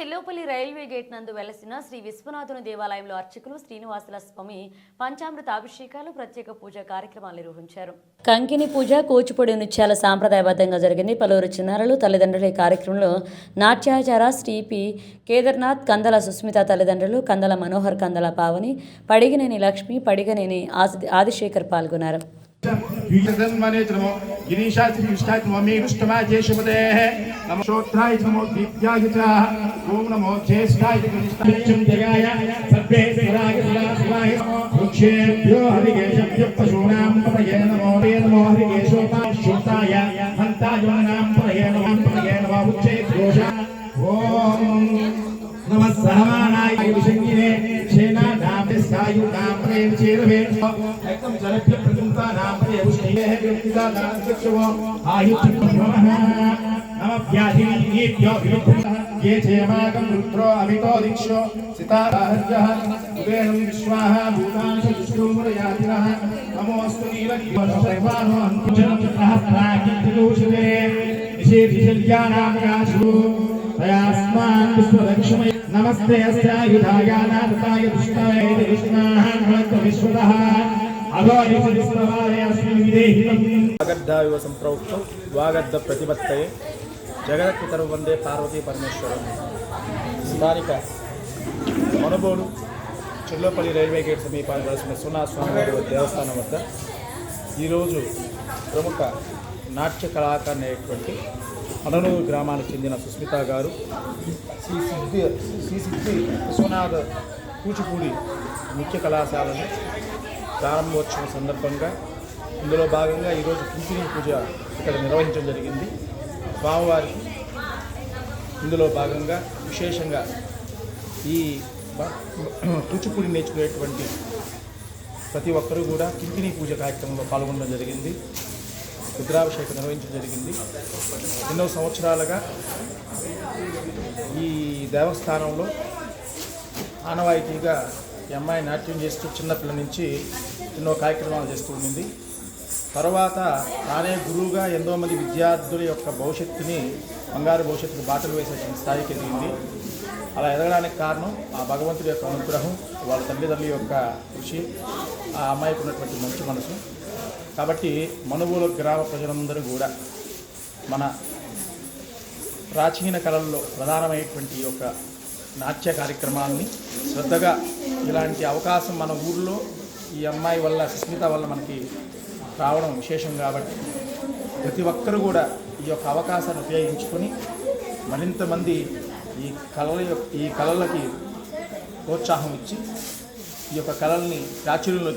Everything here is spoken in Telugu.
చెల్లోపల్లి రైల్వే గేట్ నందు వెలసిన శ్రీ విశ్వనాథుని దేవాలయంలో అర్చకులు శ్రీనివాసుల స్వామి పంచామృత అభిషేకాలు ప్రత్యేక పూజ కార్యక్రమాలు నిర్వహించారు. కంకిని పూజ కూచిపూడి నృత్యాల సాంప్రదాయబద్ధంగా జరిగింది. పలువురు చిన్నారులు తల్లిదండ్రులు ఈ కార్యక్రమంలో నాట్యాచార శ్రీ పి. కేదార్నాథ్ కందల సుస్మిత తల్లిదండ్రులు కందల మనోహర్ కందల పావని పడిగినేని లక్ష్మి పడిగనేని ఆది- ఆదిశేఖర్ పాల్గొన్నారు. गिरीशास्त्रीष्टात्मी विष्टमाचेशपतेः नमो श्रोत्राय नमो दीप्यायुताः ॐ नमो ज्येष्ठाय। प्रतिष्ठायं जगाय सर्वे स्वराय। सुराय वृक्षेभ्यो हरिकेशभ्यः पशूनां पतये नमो। ते नमो हरिकेशोपाश्रोताय हन्तायोनां पतये नमो। पतये नमो वृक्षे दोषा ॐ नमः सहमानाय विषङ्गिने निष्ठायु नाम प्रेम चेर चेरवेण एकदम जनप्रिय प्रतिमता नाम प्रेम पुष्टि है व्यक्तिता नाम वो आयु प्रभवः नम व्याधि नीत्यो विमुक्तः ये चेमागम रुद्रो अमितो दीक्षो सिताराहर्यः उदेहं विश्वाः भूतानि च दुष्टुमुरयातिरः नमोऽस्तु नीलगिरः सर्वानो अन्तुजनं प्राकिन्दोषिते निषेधिशल्यानां राजू विश्वलक्ष्मय नमस्ते अस्यायुधाय नाथाय दुष्टाय कृष्णाः नमस्ते विश्वतः अधोनिषदिस्तवाय अस्मिन् विदेहितम् వాగర్ధాయువ సంప్రౌక్తం వాగర్ధ ప్రతిపత్తయే జగదపితరు వందే పార్వతీ పరమేశ్వరం స్థానిక మనబోడు చిల్లపల్లి రైల్వే గేట్ సమీపాన్ని కలిసిన సునా స్వామివారి దేవస్థానం వద్ద ఈరోజు ప్రముఖ నాట్య కళాకారిణి అనేటువంటి అనలూరు గ్రామానికి చెందిన సుస్మిత గారు శ్రీ సిద్ధి శ్రీ సిద్ధి విశ్వనాథ కూచిపూడి నృత్య కళాశాలను ప్రారంభోత్సవం సందర్భంగా ఇందులో భాగంగా ఈరోజు కుంకుని పూజ ఇక్కడ నిర్వహించడం జరిగింది. స్వామివారికి ఇందులో భాగంగా విశేషంగా ఈ కూచిపూడి నేర్చుకునేటువంటి ప్రతి ఒక్కరూ కూడా కింకిణి పూజ కార్యక్రమంలో పాల్గొనడం జరిగింది. రుద్రాభిషేకం నిర్వహించడం జరిగింది. ఎన్నో సంవత్సరాలుగా ఈ దేవస్థానంలో ఆనవాయితీగా ఈ అమ్మాయి నాట్యం చేస్తూ చిన్నపిల్ల నుంచి ఎన్నో కార్యక్రమాలు చేస్తూ ఉండింది. తర్వాత తానే గురువుగా ఎంతో మంది విద్యార్థుల యొక్క భవిష్యత్తుని బంగారు భవిష్యత్తుకు బాటలు వేసేటువంటి స్థాయికి ఎదిగింది. అలా ఎదగడానికి కారణం ఆ భగవంతుడి యొక్క అనుగ్రహం వాళ్ళ తల్లిదండ్రుల యొక్క కృషి ఆ అమ్మాయికి ఉన్నటువంటి మంచి మనసు. కాబట్టి మనుగోలు గ్రామ ప్రజలందరూ కూడా మన ప్రాచీన కళల్లో ప్రధానమైనటువంటి ఒక యొక్క నాట్య కార్యక్రమాలని శ్రద్ధగా ఇలాంటి అవకాశం మన ఊర్లో ఈ అమ్మాయి వల్ల సుస్మిత వల్ల మనకి రావడం విశేషం కాబట్టి ప్రతి ఒక్కరు కూడా ఈ యొక్క అవకాశాన్ని ఉపయోగించుకొని మరింత మంది ఈ కళల యొక్క ఈ కళలకి ప్రోత్సాహం ఇచ్చి ఈ యొక్క కళల్ని ప్రాచుర్యంలో